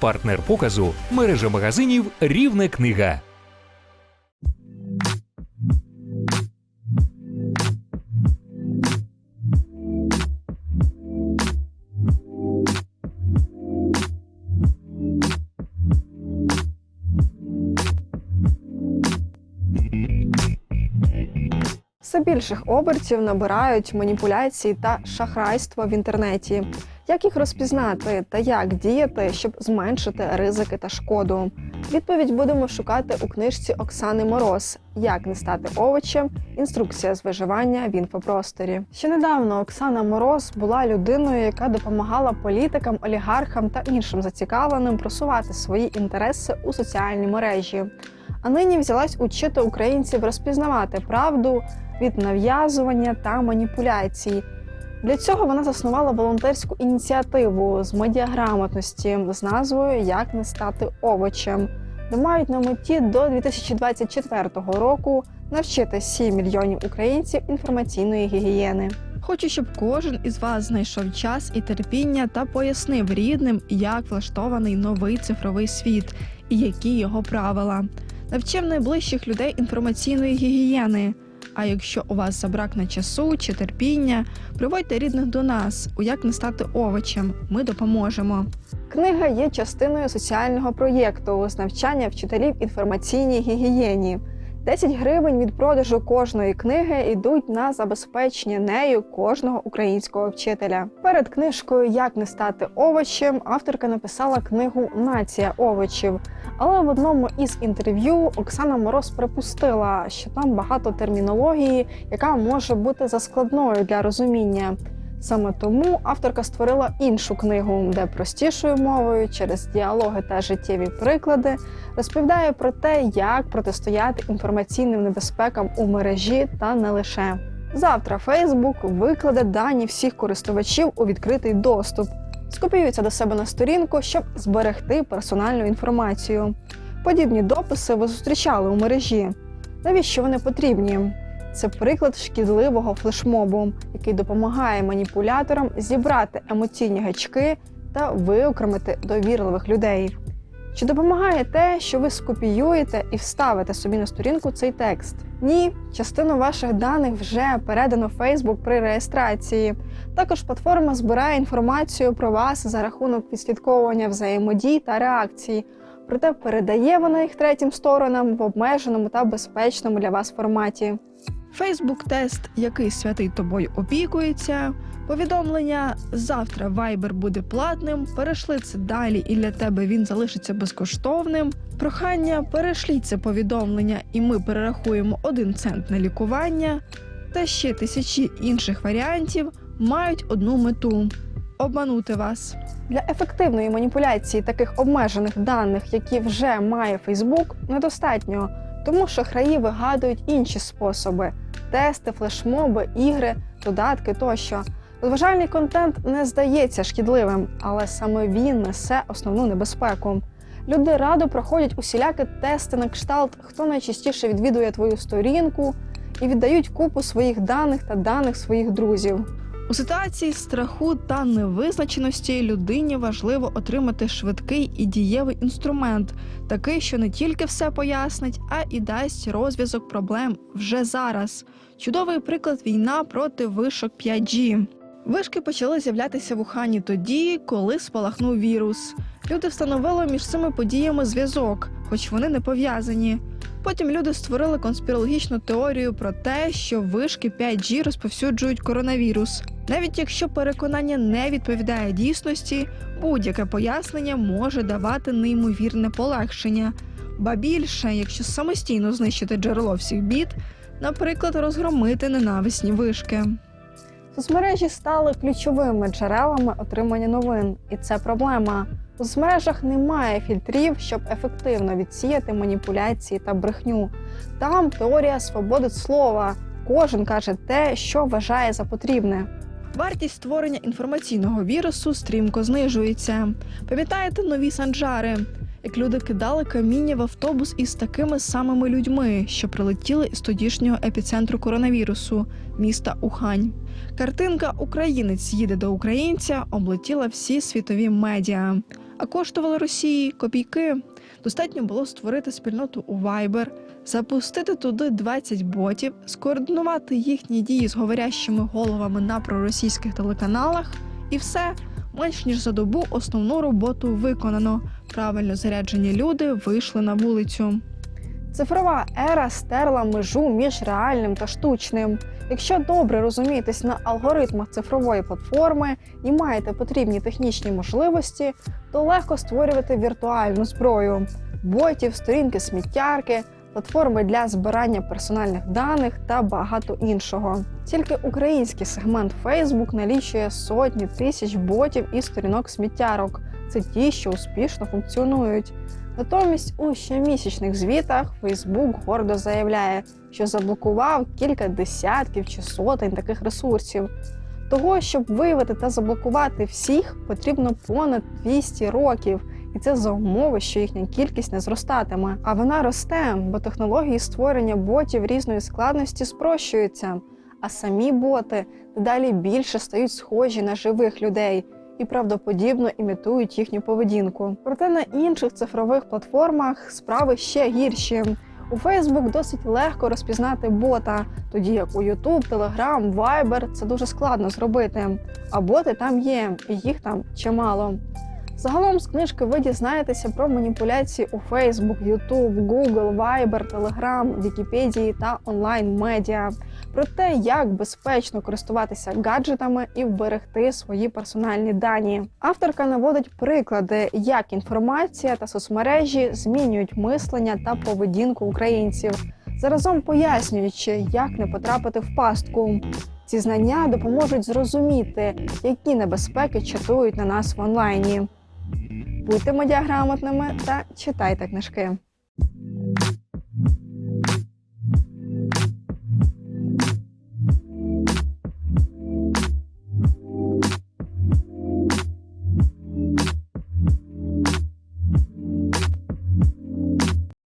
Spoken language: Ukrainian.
Партнер показу мережа магазинів Рівне книга. Більших обертів набирають маніпуляції та шахрайство в інтернеті. Як їх розпізнати та як діяти, щоб зменшити ризики та шкоду? Відповідь будемо шукати у книжці Оксани Мороз Як не стати овочем. Інструкція з виживання в інфопросторі. Ще недавно Оксана Мороз була людиною, яка допомагала політикам, олігархам та іншим зацікавленим просувати свої інтереси у соціальній мережі. А нині взялась учити українців розпізнавати правду від нав'язування та маніпуляцій. Для цього вона заснувала волонтерську ініціативу з медіаграмотності з назвою Як не стати овочем, де мають на меті до 2024 року навчити 7 мільйонів українців інформаційної гігієни. Хочу, щоб кожен із вас знайшов час і терпіння та пояснив рідним, як влаштований новий цифровий світ і які його правила. Навчив найближчих людей інформаційної гігієни. А якщо у вас забракне часу чи терпіння, приводьте рідних до нас, у як не стати овочем. Ми допоможемо. Книга є частиною соціального проєкту з навчання вчителів інформаційній гігієні. 10 гривень від продажу кожної книги йдуть на забезпечення нею кожного українського вчителя. Перед книжкою Як не стати овочем авторка написала книгу Нація овочів. Але в одному із інтерв'ю Оксана Мороз припустила, що там багато термінології, яка може бути заскладною для розуміння. Саме тому авторка створила іншу книгу, де простішою мовою, через діалоги та життєві приклади, розповідає про те, як протистояти інформаційним небезпекам у мережі та не лише. Завтра Фейсбук викладе дані всіх користувачів у відкритий доступ, скопіюються до себе на сторінку, щоб зберегти персональну інформацію. Подібні дописи ви зустрічали у мережі. Навіщо вони потрібні? Це приклад шкідливого флешмобу, який допомагає маніпуляторам зібрати емоційні гачки та виокремити довірливих людей. Чи допомагає те, що ви скопіюєте і вставите собі на сторінку цей текст? Ні, частину ваших даних вже передано Facebook при реєстрації. Також платформа збирає інформацію про вас за рахунок відслідковування взаємодій та реакцій. Проте передає вона їх третім сторонам в обмеженому та безпечному для вас форматі. Фейсбук-тест, який святий тобою опікується, повідомлення завтра Viber буде платним, перешли це далі, і для тебе він залишиться безкоштовним. Прохання перешліть це повідомлення, і ми перерахуємо один цент на лікування. Та ще тисячі інших варіантів мають одну мету обманути вас. Для ефективної маніпуляції таких обмежених даних, які вже має Фейсбук, недостатньо, тому шахраї вигадують інші способи: тести, флешмоби, ігри, додатки тощо. Розважальний контент не здається шкідливим, але саме він несе основну небезпеку. Люди радо проходять усілякі тести на кшталт, хто найчастіше відвідує твою сторінку, і віддають купу своїх даних та даних своїх друзів. У ситуації страху та невизначеності людині важливо отримати швидкий і дієвий інструмент, такий, що не тільки все пояснить, а і дасть розв'язок проблем вже зараз. Чудовий приклад війна проти вишок 5G. Вишки почали з'являтися в Ухані тоді, коли спалахнув вірус. Люди встановили між цими подіями зв'язок, хоч вони не пов'язані. Потім люди створили конспірологічну теорію про те, що вишки 5G розповсюджують коронавірус. Навіть якщо переконання не відповідає дійсності, будь-яке пояснення може давати неймовірне полегшення. Ба більше, якщо самостійно знищити джерело всіх бід, наприклад, розгромити ненависні вишки. Соцмережі стали ключовими джерелами отримання новин, і це проблема. У соцмережах немає фільтрів, щоб ефективно відсіяти маніпуляції та брехню. Там теорія свободи слова. Кожен каже те, що вважає за потрібне. Вартість створення інформаційного вірусу стрімко знижується. Пам'ятаєте нові санджари? Як люди кидали каміння в автобус із такими самими людьми, що прилетіли із тодішнього епіцентру коронавірусу міста Ухань. Картинка Українець їде до українця облетіла всі світові медіа. а коштували Росії копійки. Достатньо було створити спільноту у Viber, запустити туди 20 ботів, скоординувати їхні дії з говорящими головами на проросійських телеканалах, і все менш ніж за добу основну роботу виконано. Правильно заряджені люди вийшли на вулицю. Цифрова ера стерла межу між реальним та штучним. Якщо добре розумієтесь на алгоритмах цифрової платформи і маєте потрібні технічні можливості, то легко створювати віртуальну зброю, ботів, сторінки сміттярки, платформи для збирання персональних даних та багато іншого. Тільки український сегмент Facebook налічує сотні тисяч ботів і сторінок сміттярок. Це ті, що успішно функціонують. Натомість у щомісячних звітах Facebook гордо заявляє, що заблокував кілька десятків чи сотень таких ресурсів. Того, щоб виявити та заблокувати всіх, потрібно понад 200 років, і це за умови, що їхня кількість не зростатиме. А вона росте, бо технології створення ботів різної складності спрощуються, а самі боти дедалі більше стають схожі на живих людей і правдоподібно імітують їхню поведінку. Проте на інших цифрових платформах справи ще гірші. У Facebook досить легко розпізнати бота, тоді як у YouTube, Telegram, Viber це дуже складно зробити. А боти там є, і їх там чимало. Загалом з книжки ви дізнаєтеся про маніпуляції у Facebook, YouTube, Google, Viber, Telegram, Вікіпедії та онлайн-медіа, про те, як безпечно користуватися гаджетами і вберегти свої персональні дані. Авторка наводить приклади, як інформація та соцмережі змінюють мислення та поведінку українців, заразом пояснюючи, як не потрапити в пастку. Ці знання допоможуть зрозуміти, які небезпеки чатують на нас в онлайні. Будьте медіаграмотними та читайте книжки.